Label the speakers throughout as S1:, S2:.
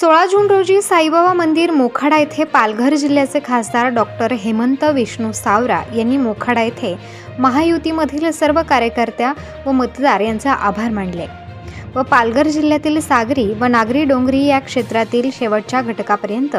S1: सोळा जून रोजी साईबाबा मंदिर मोखाडा येथे पालघर जिल्ह्याचे खासदार डॉक्टर हेमंत विष्णू सावरा यांनी मोखाडा येथे महायुतीमधील सर्व कार्यकर्त्या व मतदार यांचे आभार मानले. व पालघर जिल्ह्यातील सागरी व नागरी डोंगरी या क्षेत्रातील शेवटच्या घटकापर्यंत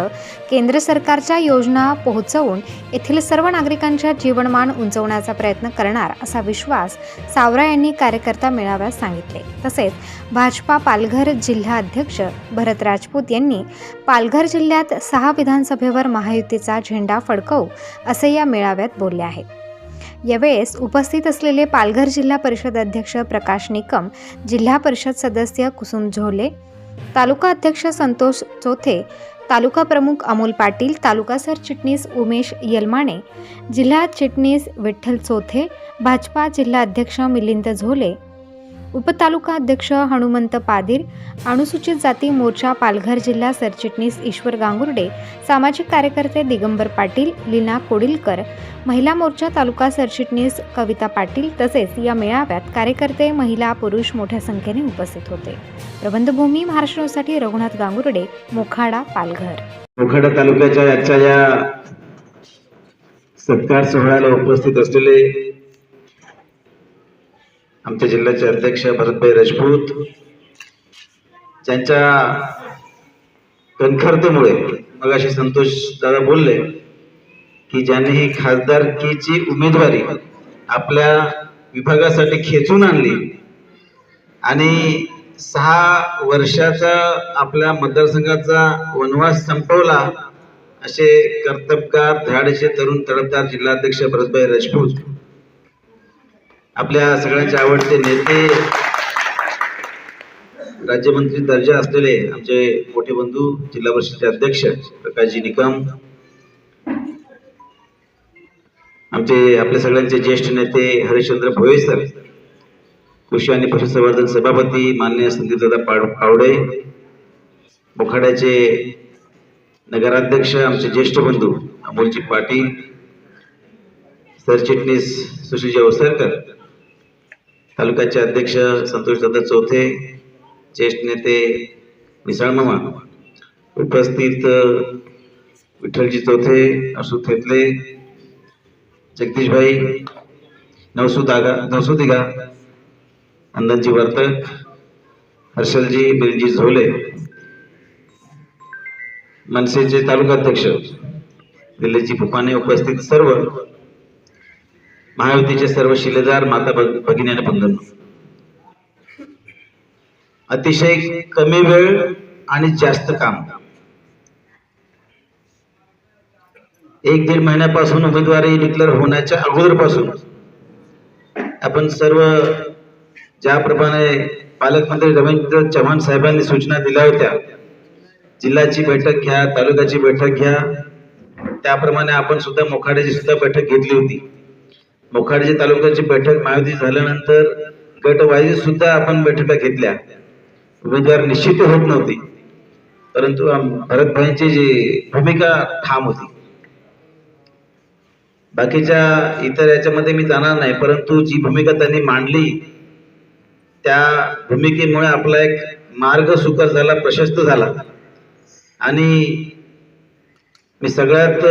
S1: केंद्र सरकारच्या योजना पोहोचवून येथील सर्व नागरिकांच्या जीवनमान उंचवण्याचा प्रयत्न करणार असा विश्वास सावरा यांनी कार्यकर्ता मेळाव्यात सांगितले. तसेच भाजपा पालघर जिल्हा अध्यक्ष भरत राजपूत यांनी पालघर जिल्ह्यात सहा विधानसभेवर महायुतीचा झेंडा फडकवू असे या मेळाव्यात बोलले आहेत यावेळेस उपस्थित असलेले पालघर जिल्हा परिषद अध्यक्ष प्रकाश निकम जिल्हा परिषद सदस्य कुसुम झोले तालुका अध्यक्ष संतोष चोथे तालुका प्रमुख अमोल पाटील तालुका सरचिटणीस उमेश यलमाणे जिल्हा चिटणीस विठ्ठल चोथे भाजपा जिल्हा अध्यक्ष मिलिंद झोले उपतालुका अध्यक्ष हनुमंत पादीर अनुसूचित जाती मोर्चा पालघर जिल्हा सरचिटणीस ईश्वर गांगुर्डे सामाजिक कार्यकर्ते दिगंबर पाटील लीना कोडिलकर महिला मोर्चा तालुका सरचिटणीस कविता पाटील तसेच या मेळाव्यात कार्यकर्ते महिला पुरुष मोठ्या संख्येने उपस्थित होते. प्रबंधभूमी महाराष्ट्रासाठी रघुनाथ गांगुर्डे मोखाडा पालघर.
S2: मोखाडा तालुक्याच्या आजच्या या सत्कार सोहळ्याला उपस्थित असलेले आमच्या जिल्ह्याचे अध्यक्ष भरतभाई राजपूत. ज्यांच्या कणखरतेमुळे मग असे संतोष दादा बोलले की ज्यांनी ही खासदारकीची उमेदवारी आपल्या विभागासाठी खेचून आणली आणि सहा वर्षाचा आपल्या मतदारसंघाचा वनवास संपवला असे कर्तबगार धडाडीचे तरुण तडफदार जिल्हाध्यक्ष भरतभाई राजपूत. आपल्या सगळ्यांचे आवडते नेते राज्यमंत्री दर्जा असलेले आमचे मोठे बंधू जिल्हा परिषदेचे अध्यक्ष प्रकाशजी निकम आमचे आपल्या सगळ्यांचे ज्येष्ठ नेते हरिश्चंद्र भोये सर कृषी आणि पशुसंवर्धन सभापती मान्य संदीपदादा पाड पावडे मोखाड्याचे नगराध्यक्ष आमचे ज्येष्ठ बंधू अमोलजी पाटील सरचिटणीस सुशीलजी अवसरकर तालुक्याचे अध्यक्ष संतोषदादा चौथे ज्येष्ठ नेते मिसाळ मामा. उपस्थित विठ्ठलजी चौथे असू थेतले जगदीशभाई नवसू दागा नवसू दिगा अंदनजी वर्तक हर्षलजी बिरजी झोले मनसेचे तालुकाध्यक्ष दिल्लीजी फुकाने उपस्थित सर्व महायुतीचे सर्व शिलेदार माता भग- भगिनी आणि बंधन अतिशय कमी वेळ आणि जास्त काम. एक दीड महिन्यापासून उमेदवारी डिक्लेअर होण्याच्या अगोदरपासून आपण सर्व ज्याप्रमाणे पालकमंत्री रवींद्र चव्हाण साहेबांनी सूचना दिल्या होत्या जिल्ह्याची बैठक घ्या तालुक्याची बैठक घ्या त्याप्रमाणे आपण सुद्धा मोखाड्याची सुद्धा बैठक घेतली होती. मुखाडजी तालुक्याची बैठक महायुती झाल्यानंतर गटवाईज सुद्धा आपण बैठका घेतल्या. उमेदवार निश्चित होत नव्हती. परंतु भरतभाईंची जी भूमिका ठाम होती. बाकीच्या इतर याच्यामध्ये मी जाणार नाही परंतु जी भूमिका त्यांनी मांडली त्या भूमिकेमुळे आपला एक मार्ग सुकर झाला प्रशस्त झाला. आणि मी सगळ्यात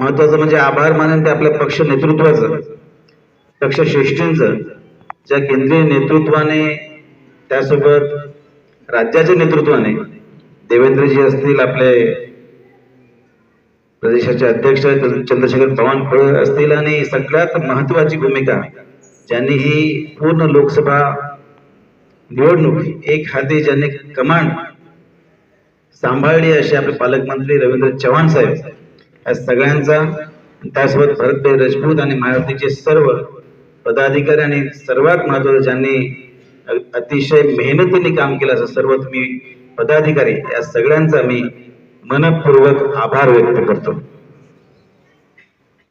S2: महत्वाचं म्हणजे आभार मानेन ते आपल्या पक्ष नेतृत्वाचं. पक्ष श्रेष्ठींचं. ज्या केंद्रीय नेतृत्वाने त्यासोबत राज्याच्या नेतृत्वाने देवेंद्रजी असतील आपले प्रदेशाचे अध्यक्ष चंद्रशेखर बावनकुळे असतील आणि सगळ्यात महत्वाची भूमिका ज्यांनी ही पूर्ण लोकसभा निवडणूक एक हाती ज्यांनी कमांड सांभाळली असे आपले पालकमंत्री रवींद्र चव्हाण साहेब या सगळ्यांचा त्यासोबत भरतभाई राजपूत आणि महायुतीचे सर्व पदाधिकारी आणि सर्वात महत्वाचं ज्यांनी अतिशय मेहनतीने काम केलं असं सर्व तुम्ही पदाधिकारी या सगळ्यांचा मी मनपूर्वक आभार व्यक्त करतो.